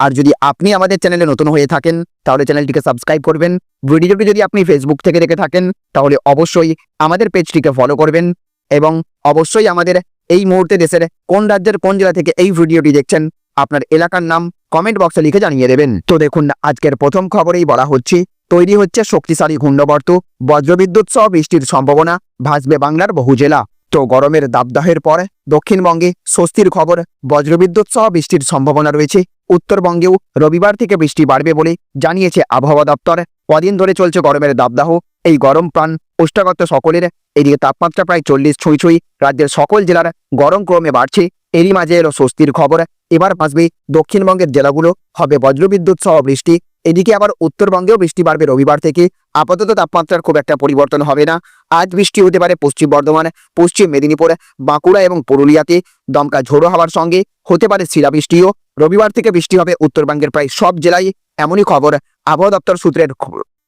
আর যদি আপনি আমাদের চ্যানেলে নতুন হয়ে থাকেন, তাহলে চ্যানেলটিকে সাবস্ক্রাইব করবেন। ভিডিওটি যদি আপনি ফেসবুক থেকে দেখে থাকেন, তাহলে অবশ্যই আমাদের পেজটিকে ফলো করবেন এবং অবশ্যই আমাদের এই মুহূর্তে দেশের কোন রাজ্যের কোন জেলা থেকে এই ভিডিওটি দেখছেন, আপনার এলাকার নাম কমেন্ট বক্সে লিখে জানিয়ে দেবেন। তো দেখুন, আজকের প্রথম খবরেই বলা হচ্ছে, তৈরি হচ্ছে শক্তিশালী ঘূর্ণবর্ত, বজ্রবিদ্যুৎ সহ বৃষ্টির সম্ভাবনা, ভাসবে বাংলার বহু জেলা। তো গরমের দাবদাহের পর দক্ষিণবঙ্গে স্বস্তির খবর, বজ্রবিদ্যুৎ সহ বৃষ্টির সম্ভাবনা রয়েছে। উত্তরবঙ্গেও রবিবার থেকে বৃষ্টি বাড়বে বলে জানিয়েছে আবহাওয়া দপ্তর। কদিন ধরে চলছে গরমের দাবদাহ। এই গরম প্রাণ ওষ্ঠাগত সকলের এদিকে তাপমাত্রা প্রায় চল্লিশ ছুঁই ছুঁই। রাজ্যের সকল জেলার গরম ক্রমে বাড়ছে। এরই মাঝে এলো স্বস্তির খবর। এবার বাঁচবে দক্ষিণবঙ্গের জেলাগুলো। হবে বজ্রবিদ্যুৎ সহ বৃষ্টি। এদিকে আবার উত্তরবঙ্গেও বৃষ্টি বাড়বে রবিবার থেকে। আপাতত তাপমাত্রার খুব একটা পরিবর্তন হবে না। আজ বৃষ্টি হতে পারে পশ্চিম বর্ধমান, পশ্চিম মেদিনীপুর, বাঁকুড়া এবং পুরুলিয়াতে। দমকা ঝোড়ো হওয়ার সঙ্গে হতে পারে শিলাবৃষ্টিও রবিবার থেকে বৃষ্টি হবে উত্তরবঙ্গের প্রায় সব জেলায়। এমনই খবর আবহাওয়া দপ্তর সূত্রের।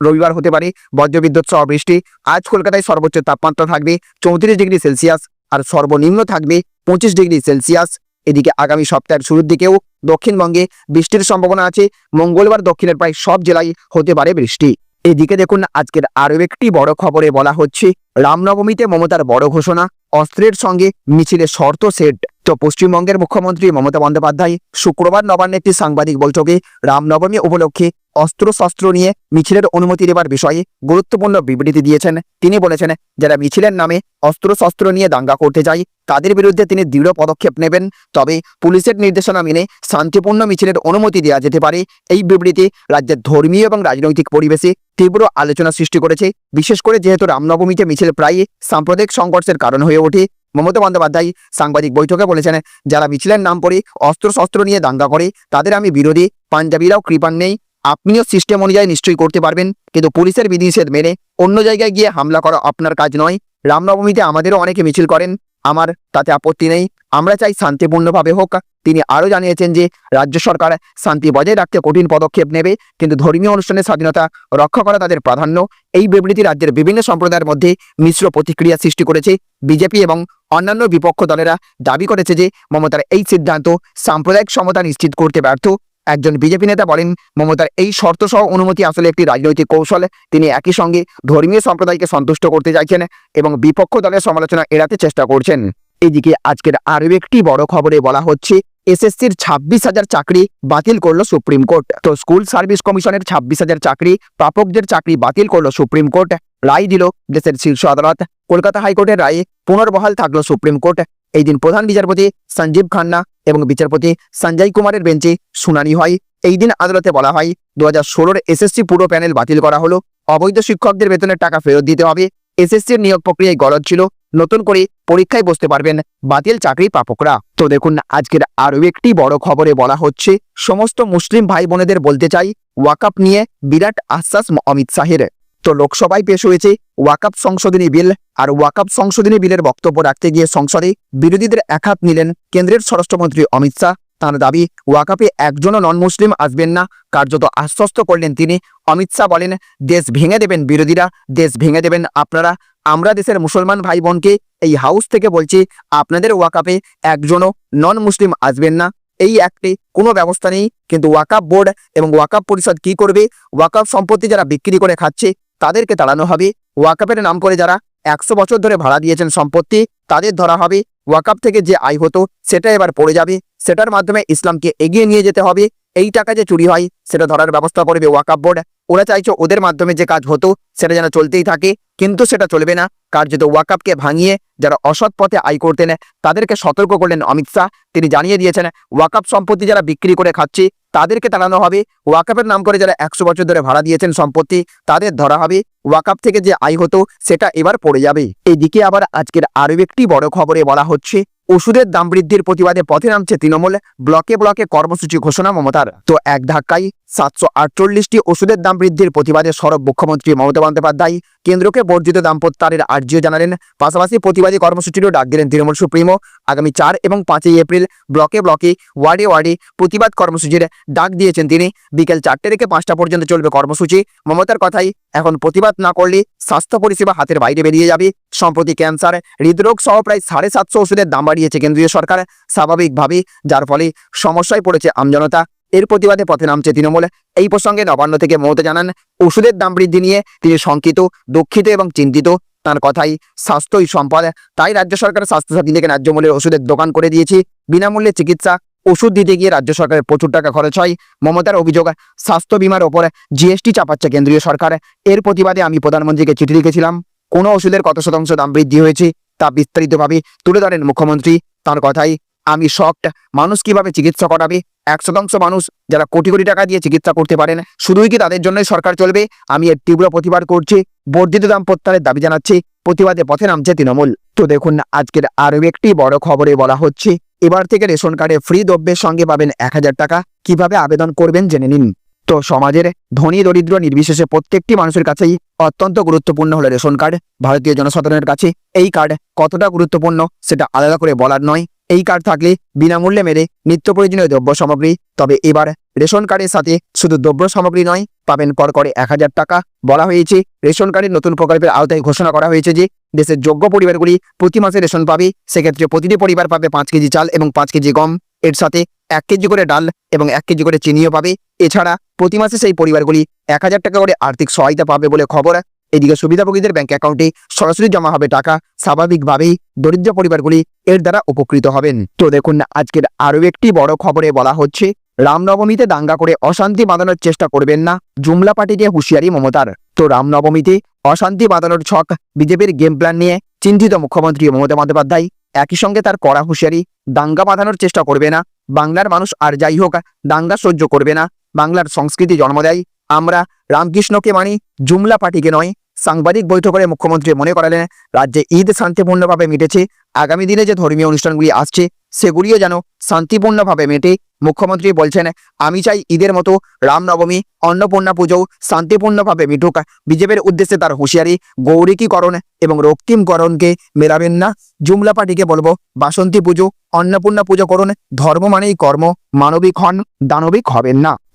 রবিবার হতে পারে বজ্রবিদ্যুৎ সহ বৃষ্টি। আজ কলকাতায় সর্বোচ্চ তাপমাত্রা থাকবে চৌত্রিশ ডিগ্রি সেলসিয়াস আর সর্বনিম্ন থাকবে পঁচিশ ডিগ্রি সেলসিয়াস। এদিকে আগামী সপ্তাহের শুরুর দিকেও দক্ষিণবঙ্গে বৃষ্টির সম্ভাবনা আছে। মঙ্গলবার দক্ষিণের প্রায় সব জেলায় হতে পারে বৃষ্টি। এদিকে দেখুন, আজকের আরও একটি বড় খবরে বলা হচ্ছে রামনবমীতে মমতার বড় ঘোষণা, অস্ত্রের সঙ্গে মিছিলে শর্ত সেট। তো পশ্চিমবঙ্গের মুখ্যমন্ত্রী মমতা বন্দ্যোপাধ্যায় শুক্রবার নবান্নে একটি সাংবাদিক বৈঠকে রামনবমী উপলক্ষে অস্ত্রশস্ত্র নিয়ে মিছিলের অনুমতি দেবার বিষয়ে গুরুত্বপূর্ণ বিবৃতি দিয়েছেন। তিনি বলেছেন, যারা মিছিলের নামে অস্ত্রশস্ত্র নিয়ে দাঙ্গা করতে যায়, তাদের বিরুদ্ধে তিনি দৃঢ় পদক্ষেপ নেবেন। তবে পুলিশের নির্দেশনা মেনে শান্তিপূর্ণ মিছিলের অনুমতি দেওয়া যেতে পারে। এই বিবৃতি রাজ্যের ধর্মীয় এবং রাজনৈতিক পরিবেশে তীব্র আলোচনা সৃষ্টি করেছে। বিশেষ করে যেহেতু রামনবমীতে মিছিল প্রায়ই সাম্প্রদায়িক সংঘর্ষের কারণ হয়ে ওঠে। মমতা বন্দ্যোপাধ্যায় সাংবাদিক বৈঠকে বলেছেন, যারা মিছিলের নাম করে অস্ত্রশস্ত্র নিয়ে দাঙ্গা করে, তাদের আমি বিরোধী, পাঞ্জাবিরাও কৃপান নেই। আপনিও সিস্টেম অনুযায়ী নিশ্চয়ই করতে পারবেন, কিন্তু পুলিশের বিধিনিষেধ মেনে অন্য জায়গায় গিয়ে হামলা করা আপনার কাজ নয়। রামনবমীতে আমাদেরও অনেকে মিছিল করেন, আমার তাতে আপত্তি নেই। আমরা চাই শান্তিপূর্ণভাবে হোক। তিনি আরও জানিয়েছেন যে, রাজ্য সরকার শান্তি বজায় রাখতে কঠিন পদক্ষেপ নেবে, কিন্তু ধর্মীয় অনুষ্ঠানের স্বাধীনতা রক্ষা করা তাদের প্রাধান্য। এই বিবৃতি রাজ্যের বিভিন্ন সম্প্রদায়ের মধ্যে মিশ্র প্রতিক্রিয়া সৃষ্টি করেছে। বিজেপি এবং অন্যান্য বিপক্ষ দলেরা দাবি করেছে যে, মমতার এই সিদ্ধান্ত সাম্প্রদায়িক সমতা নিশ্চিত করতে ব্যর্থ। একজন বিজেপি নেতা বলেন, মমতার এই শর্ত সহ অনুমতি আসলে একটি রাজনৈতিক কৌশল। তিনি একই সঙ্গে ধর্মীয় সম্প্রদায়কে সন্তুষ্ট করতে চাইছেন এবং বিপক্ষ দলের সমালোচনা এড়াতে চেষ্টা করছেন। এদিকে আজকের আরও একটি বড় খবরে বলা হচ্ছে, এসএসসির ছাব্বিশ হাজার চাকরি বাতিল করল সুপ্রিম কোর্ট। তো স্কুল সার্ভিস কমিশনের ছাব্বিশ হাজার চাকরি, প্রাপকদের চাকরি বাতিল করল সুপ্রিম কোর্ট। রায় দিল দেশের শীর্ষ আদালত। কলকাতা হাইকোর্টের রায়ে পুনর্বহাল থাকল সুপ্রিম কোর্ট। এই দিন প্রধান বিচারপতি সঞ্জীব খান্না এবং বিচারপতি সঞ্জয় কুমারের বেঞ্চে শুনানি হয়। এই দিন আদালতে বলা হয় দু হাজার ষোলোর এসএসসি পুরো প্যানেল বাতিল করা হলো। অবৈধ শিক্ষকদের বেতনের টাকা ফেরত দিতে হবে। এসএসসির নিয়োগ প্রক্রিয়ায় গলদ ছিল। নতুন করে পরীক্ষায় বসতে পারবেন বাতিল চাকরি প্রাপকরা তো দেখুন, আজকের আরও একটি বড় খবরে বলা হচ্ছে, সমস্ত মুসলিম ভাই বোনেদের বলতে চাই, ওয়াকাপ নিয়ে বিরাট আশ্বাস অমিত শাহের। তো লোকসভায় পেশ হয়েছে ওয়াকাপ সংশোধনী বিল, আর ওয়াকাপ সংশোধনী বিলের বক্তব্য রাখতে গিয়ে সংসদে বিরোধীদের একহাত নিলেন কেন্দ্রের স্বরাষ্ট্রমন্ত্রী অমিত শাহ। তাঁর দাবি ওয়াকাপে একজনও নন মুসলিম আসবেন না। কার্যত আশ্বস্ত করলেন তিনি। অমিত শাহ বলেন, দেশ ভেঙে দেবেন বিরোধীরা, দেশ ভেঙে দেবেন আপনারা। আমরা দেশের মুসলমান ভাই বোনকে এই হাউস থেকে বলছি, আপনাদের ওয়াকাপে একজনও নন মুসলিম আসবেন না। এই একটি কোনো ব্যবস্থা নেই। কিন্তু ওয়াকাপ বোর্ড এবং ওয়াকাপ পরিষদ কি করবে? ওয়াকাপ সম্পত্তি যারা বিক্রি করে খাচ্ছে, তাদেরকে তাড়ানো হবে। ওয়াকাপের নাম করে যারা একশো বছর ধরে ভাড়া দিয়েছেন সম্পত্তি, তাদের ধরা হবে। ওয়াকাপ থেকে যে আয় হতো, সেটা এবার পড়ে যাবে। সেটার মাধ্যমে ইসলামকে এগিয়ে নিয়ে যেতে হবে। এই টাকা যে চুরি হয়, সেটা ধরার ব্যবস্থা করবে ওয়াকাপ বোর্ড। ওরা চাইছে ওদের মাধ্যমে যে কাজ হতো, সেটা যেন চলতেই থাকে, কিন্তু সেটা চলবে না। কার্যত ওয়াকাপকে ভাঙিয়ে যারা অসৎ পথে আয় করতেন, তাদেরকে সতর্ক করলেন অমিত শাহ। তিনি জানিয়ে দিয়েছেন ওয়াকাপ সম্পত্তি যারা বিক্রি করে খাচ্ছে, তাদেরকে তাড়ানো হবে। ওয়াকাপের নাম করে যারা একশো বছর ধরে ভাড়া দিয়েছেন সম্পত্তি, তাদের ধরা হবে। ওয়াকাপ থেকে যে আয় হতো, সেটা এবার পড়ে যাবে। এদিকে আবার আজকের আরও একটি বড় খবরে বলা হচ্ছে ওষুধের দাম বৃদ্ধির প্রতিবাদে পথে নামছে তৃণমূল ব্লকে ব্লকে কর্মসূচি ঘোষণা মমতার। তো এক ধাক্কায় সাতশো আটচল্লিশটি ওষুধের দাম বৃদ্ধির প্রতিবাদে সরব মুখ্যমন্ত্রী মমতা বন্দ্যোপাধ্যায় কেন্দ্রকে বর্ধিত দাম প্রত্যাহারের আর্জিও জানালেন। পাশাপাশি প্রতিবাদী কর্মসূচিরও ডাক দিলেন তৃণমূল সুপ্রিমো। আগামী চার এবং পাঁচই এপ্রিল ব্লকে ব্লকে ওয়ার্ডে ওয়ার্ডে প্রতিবাদ কর্মসূচির ডাক দিয়েছেন তিনি। বিকেল চারটে থেকে পাঁচটা পর্যন্ত চলবে কর্মসূচি। মমতার কথাই, এখন প্রতিবাদ না করলে স্বাস্থ্য পরিষেবা হাতের বাইরে বেরিয়ে যাবে। সম্প্রতি ক্যান্সার হৃদরোগ সহ প্রায় সাড়ে সাতশো ওষুধের দাম বাড়িয়েছে কেন্দ্রীয় সরকার স্বাভাবিকভাবেই যার ফলে সমস্যায় পড়েছে আমজনতা। এর প্রতিবাদে পথে নামছে তৃণমূল। এই প্রসঙ্গে নবান্ন থেকে মমতা জানান, ওষুধের দাম বৃদ্ধি নিয়ে তিনি শঙ্কিত, দুঃখিত এবং চিন্তিত। তার কথাই স্বাস্থ্যই সম্পদ। তাই রাজ্য সরকার স্বাস্থ্যসাথী থেকে ন্যায্য মূল্যের ওষুধের দোকান করে দিয়েছি। বিনামূল্যে চিকিৎসা, ওষুধ দিতে গিয়ে রাজ্য সরকারের প্রচুর টাকা খরচ হয়। মমতার অভিযোগ, স্বাস্থ্য বিমার ওপর জিএসটি চাপাচ্ছে কেন্দ্রীয় সরকার। এর প্রতিবাদে আমি প্রধানমন্ত্রীকে চিঠি লিখেছিলাম। কোনো ওষুধের কত শতাংশ দাম বৃদ্ধি হয়েছে? তা বিস্তারিতভাবে তুলে ধরেন মুখ্যমন্ত্রী তার কথাই। আমি শকড মানুষ কীভাবে চিকিৎসা করাবে? এক শতাংশ মানুষ যারা কোটি কোটি টাকা দিয়ে চিকিৎসা করতে পারেন, শুধুই কি তাদের জন্যই সরকার চলবে? আমি এর তীব্র প্রতিবাদ করছি। বর্ধিত দাম প্রত্যাহারের দাবি জানাচ্ছি। প্রতিবাদে পথে নামছে তৃণমূল। তো দেখুন, আজকের আরও একটি বড় খবরে বলা হচ্ছে, এবার থেকে রেশন কার্ডে ফ্রি দ্রব্যের সঙ্গে পাবেন এক হাজার টাকা। কীভাবে আবেদন করবেন জেনে নিন। তো সমাজের ধনী, দরিদ্র, নির্বিশেষে প্রত্যেকটি মানুষের কাছেই অত্যন্ত গুরুত্বপূর্ণ হলো রেশন কার্ড। ভারতীয় জনসাধারণের কাছে এই কার্ড কতটা গুরুত্বপূর্ণ সেটা আলাদা করে বলার নয়। এই কার্ড থাকলে বিনামূল্যে মেরে নিত্য প্রয়োজনীয় দ্রব্য সামগ্রী, তবে এবার রেশন কার্ডের সাথে শুধু দ্রব্য সামগ্রী নয়, পাবেন কর করে এক হাজার টাকা। বলা হয়েছে, রেশন কার্ডের নতুন প্রকল্পের আওতায় ঘোষণা করা হয়েছে যে দেশের যোগ্য পরিবারগুলি প্রতি মাসে রেশন পাবে। সেক্ষেত্রে প্রতিটি পরিবার পাবে পাঁচ কেজি চাল এবং পাঁচ কেজি গম। এর সাথে এক কেজি করে ডাল এবং এক কেজি করে চিনিও পাবে। এছাড়া প্রতি মাসে সেই পরিবারগুলি এক হাজার টাকা করে আর্থিক সহায়তা পাবে বলে খবর। এদিকে সুবিধাভোগীদের ব্যাংক অ্যাকাউন্টে সরাসরি জমা হবে টাকা। স্বাভাবিকভাবেই দরিদ্র পরিবারগুলি এর দ্বারা উপকৃত হবেন। তো দেখুন, আজকের আরও একটি বড় খবরে বলা হচ্ছে, রামনবমীতে দাঙ্গা করে অশান্তি বাঁধানোর চেষ্টা করবেন না জুমলা পার্টিকে হুঁশিয়ারি মমতার। তো রামনবমীতে অশান্তি বাঁধানোর ছক বিজেপির গেম প্ল্যান নিয়ে চিন্তিত মুখ্যমন্ত্রী মমতা বন্দ্যোপাধ্যায়। একই সঙ্গে তার কড়া হুঁশিয়ারি, দাঙ্গা বাঁধানোর চেষ্টা করবে না, বাংলার মানুষ আর যাই হোক, দাঙ্গা সহ্য করবে না। বাংলার সংস্কৃতি জন্ম দেয়। আমরা রামকৃষ্ণকে মানি, জুমলা পার্টিকে নয়, সাংবাদিক বৈঠক মুখ্যমন্ত্রী মনে করালেন, রাজ্যে ঈদ শান্তিপূর্ণভাবে মিটেছে, আগামী দিনে যে ধর্মীয় অনুষ্ঠানগুলি আসছে, সেগুলিও যেন শান্তিপূর্ণভাবে মেটে। মুখ্যমন্ত্রী বলছেন, আমি চাই ঈদের মতো রামনবমী, অন্নপূর্ণা পুজো শান্তিপূর্ণভাবে মিটুক বিজেপির উদ্দেশ্যে তার হুঁশিয়ারি, গৌরিকীকরণ এবং রক্তিমকরণকে মেলাবেন না। জুমলা পার্টিকে বলব, বাসন্তী পুজো, অন্নপূর্ণা পুজো করুন, ধর্ম মানেই কর্ম, মানবিক হন, দানবিক হবেন না।